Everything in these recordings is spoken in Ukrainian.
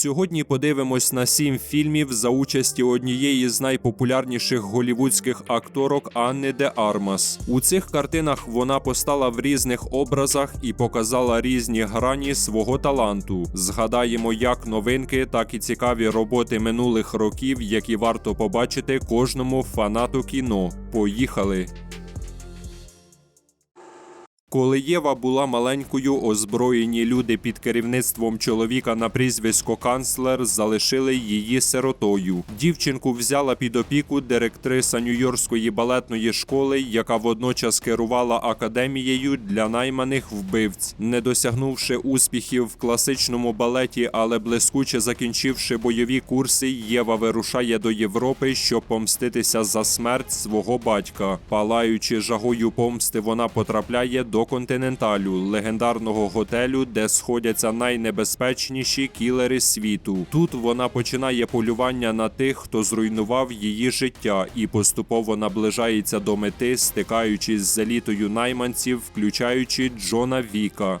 Сьогодні подивимось на сім фільмів за участі однієї з найпопулярніших голівудських акторок Анни де Армас. У цих картинах вона постала в різних образах і показала різні грані свого таланту. Згадаємо як новинки, так і цікаві роботи минулих років, які варто побачити кожному фанату кіно. Поїхали! Коли Єва була маленькою, озброєні люди під керівництвом чоловіка на прізвисько канцлер залишили її сиротою. Дівчинку взяла під опіку директриса Нью-Йоркської балетної школи, яка водночас керувала академією для найманих вбивць. Не досягнувши успіхів в класичному балеті, але блискуче закінчивши бойові курси, Єва вирушає до Європи, щоб помститися за смерть свого батька. Палаючи жагою помсти, вона потрапляє до континенталю, легендарного готелю, де сходяться найнебезпечніші кілери світу. Тут вона починає полювання на тих, хто зруйнував її життя, і поступово наближається до мети, стикаючись з елітою найманців, включаючи Джона Віка.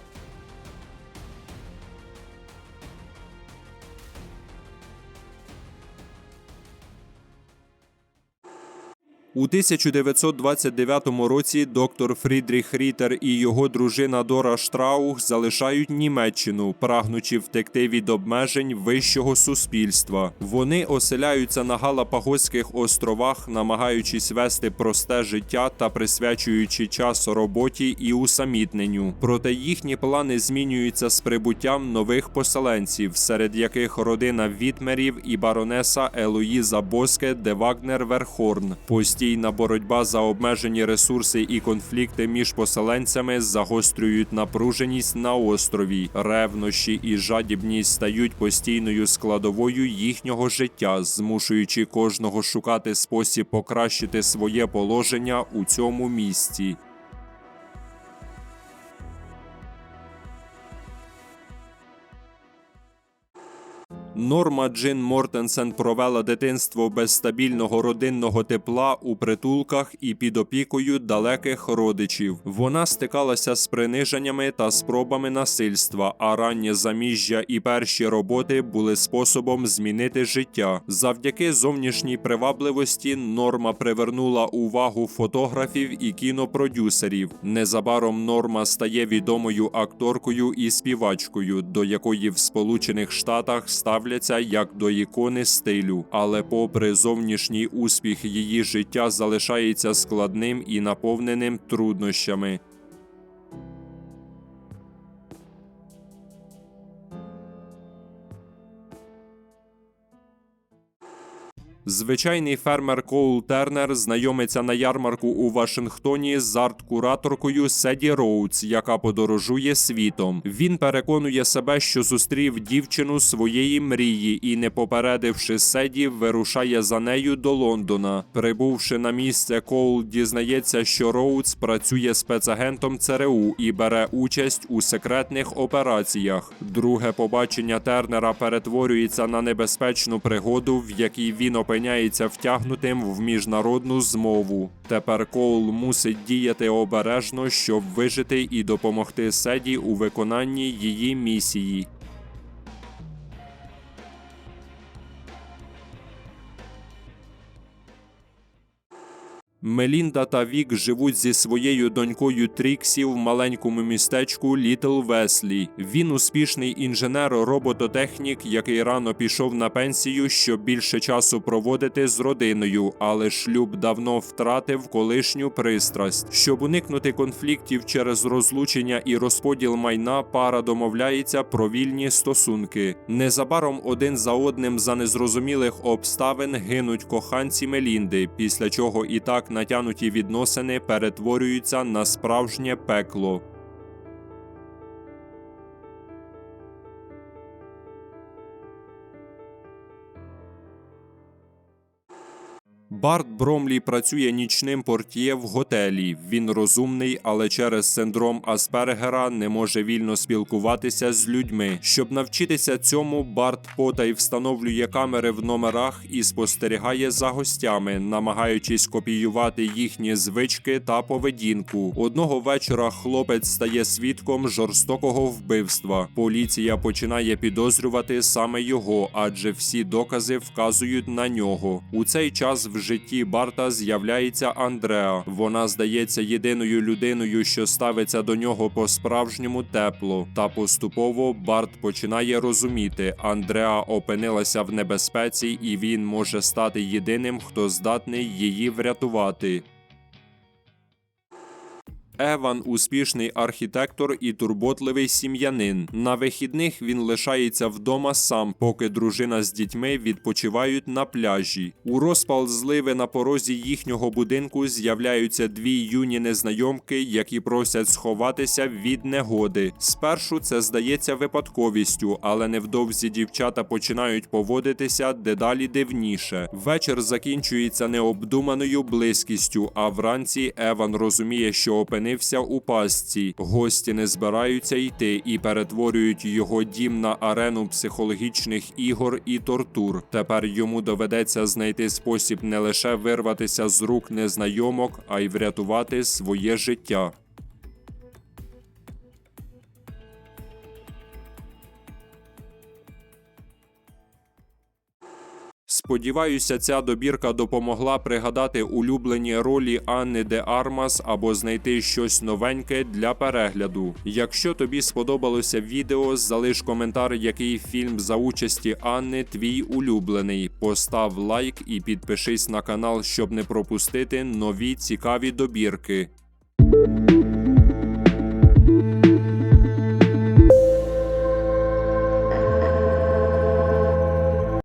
У 1929 році доктор Фрідріх Рітер і його дружина Дора Штраух залишають Німеччину, прагнучи втекти від обмежень вищого суспільства. Вони оселяються на Галапагоських островах, намагаючись вести просте життя та присвячуючи час роботі і усамітненню. Проте їхні плани змінюються з прибуттям нових поселенців, серед яких родина Вітмерів і баронеса Елоїза Боске де Вагнер Верхорн. Постійна боротьба за обмежені ресурси і конфлікти між поселенцями загострюють напруженість на острові. Ревнощі і жадібність стають постійною складовою їхнього життя, змушуючи кожного шукати спосіб покращити своє положення у цьому місці. Норма Джин Мортенсен провела дитинство без стабільного родинного тепла у притулках і під опікою далеких родичів. Вона стикалася з приниженнями та спробами насильства, а раннє заміжжя і перші роботи були способом змінити життя. Завдяки зовнішній привабливості норма привернула увагу фотографів і кінопродюсерів. Незабаром норма стає відомою акторкою і співачкою, до якої в Сполучених Штатах ставляться як до ікони стилю, але попри зовнішній успіх її життя залишається складним і наповненим труднощами. Звичайний фермер Коул Тернер знайомиться на ярмарку у Вашингтоні з арт-кураторкою Седі Роудс, яка подорожує світом. Він переконує себе, що зустрів дівчину своєї мрії і, не попередивши Седі, вирушає за нею до Лондона. Прибувши на місце, Коул дізнається, що Роудс працює спецагентом ЦРУ і бере участь у секретних операціях. Друге побачення Тернера перетворюється на небезпечну пригоду, в якій він опиняється втягнутим в міжнародну змову. Тепер Коул мусить діяти обережно, щоб вижити і допомогти Седі у виконанні її місії. Мелінда та Вік живуть зі своєю донькою Тріксі в маленькому містечку Літл Веслі. Він успішний інженер-робототехнік, який рано пішов на пенсію, щоб більше часу проводити з родиною, але шлюб давно втратив колишню пристрасть. Щоб уникнути конфліктів через розлучення і розподіл майна, пара домовляється про вільні стосунки. Незабаром один за одним за незрозумілих обставин гинуть коханці Мелінди, після чого і так натянуті відносини перетворюються на справжнє пекло. Барт Бромлі працює нічним портьє в готелі. Він розумний, але через синдром Аспергера не може вільно спілкуватися з людьми. Щоб навчитися цьому, Барт потай встановлює камери в номерах і спостерігає за гостями, намагаючись копіювати їхні звички та поведінку. Одного вечора хлопець стає свідком жорстокого вбивства. Поліція починає підозрювати саме його, адже всі докази вказують на нього. У цей час в житті Барта з'являється Андреа. Вона здається єдиною людиною, що ставиться до нього по-справжньому тепло. Та поступово Барт починає розуміти, Андреа опинилася в небезпеці, і він може стати єдиним, хто здатний її врятувати. Еван успішний архітектор і турботливий сім'янин. На вихідних він лишається вдома сам, поки дружина з дітьми відпочивають на пляжі. У розпал зливи на порозі їхнього будинку з'являються дві юні незнайомки, які просять сховатися від негоди. Спершу це здається випадковістю, але невдовзі дівчата починають поводитися дедалі дивніше. Вечір закінчується необдуманою близькістю, а вранці Еван розуміє, що опинився у пастці. Гості не збираються йти і перетворюють його дім на арену психологічних ігор і тортур. Тепер йому доведеться знайти спосіб не лише вирватися з рук незнайомок, а й врятувати своє життя. Сподіваюся, ця добірка допомогла пригадати улюблені ролі Анни де Армас або знайти щось новеньке для перегляду. Якщо тобі сподобалося відео, залиш коментар, який фільм за участі Анни твій улюблений. Постав лайк і підпишись на канал, щоб не пропустити нові цікаві добірки.